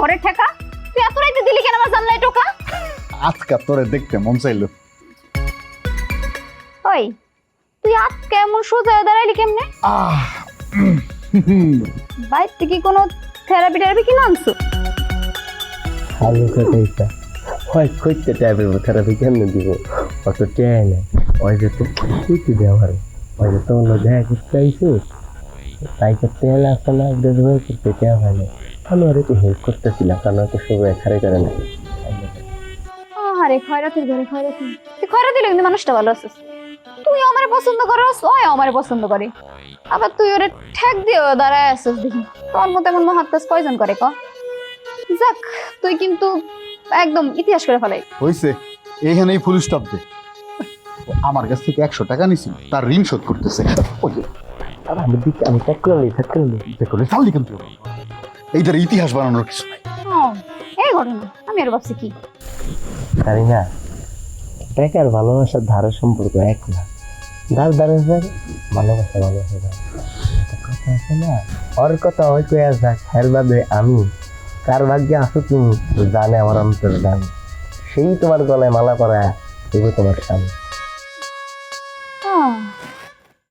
ঘরের ঠেকা? তুই এত রাইতে দিলি কেন আমার জানলাই টোকা? আজকা তোরে দেখতে মন চাইলো। ওই তুই আজকে এমন সোজা হয়ে দাঁড়াইলি কেমনে? আহ বাইর থেকে কোনো থেরাপি টেরাপি কিনে আনছো? ভালো কথা হয় করতে টাইপের থেরাপি কেমনে দিব? অত টেয় নেই। ওই যে তো কইতে আমার। ওই যে তো হলো দেখা করতে আইসো তাই তো তেল আসে না ডেলিভারি করতে টেয়া হয় না আমি একটু হেল্প করতেছিলাম কারণ হয়তো সবাই খারে করে না আরে খয়রাতির ঘরে খয়রাতি। তুই খয়রাতি কিন্তু মানুষটা ভালো আছিস। তুই আমারে পছন্দ করস ওই আমারে পছন্দ করে। আবার তুই ওরে ঠেক দিয়ে দাঁড়ায় দেখি। তোর মতো এমন মহাত কাজ কয়জন করে ক? যাক তুই কিন্তু একদম ইতিহাস করে ফেলাই। হইছে এইখানেই ফুল স্টপ দে। আমার কাছ থেকে একশো টাকা নিছিল তার ঋণ শোধ করতেছে। ওই আমি দিক আমি চেক করে নিই চেক করে নিই চাললি কিন্তু এইটার ইতিহাস বানানোর কিছু নাই। এই ঘটনা আমি আর ভাবছি কি? জানি না টাকার ভালোবাসার ধারা সম্পর্ক এক না। ধার ধারে ধার ভালোবাসা ভালোবাসা ধার কথা আছে না ওর কথা ওই কয়ে যাক হের বাদে আমি কার ভাগ্যে আসো তুমি জানে আমার অন্তর দান সেই তোমার গলায় মালা পরা দেবো তোমার স্বামী।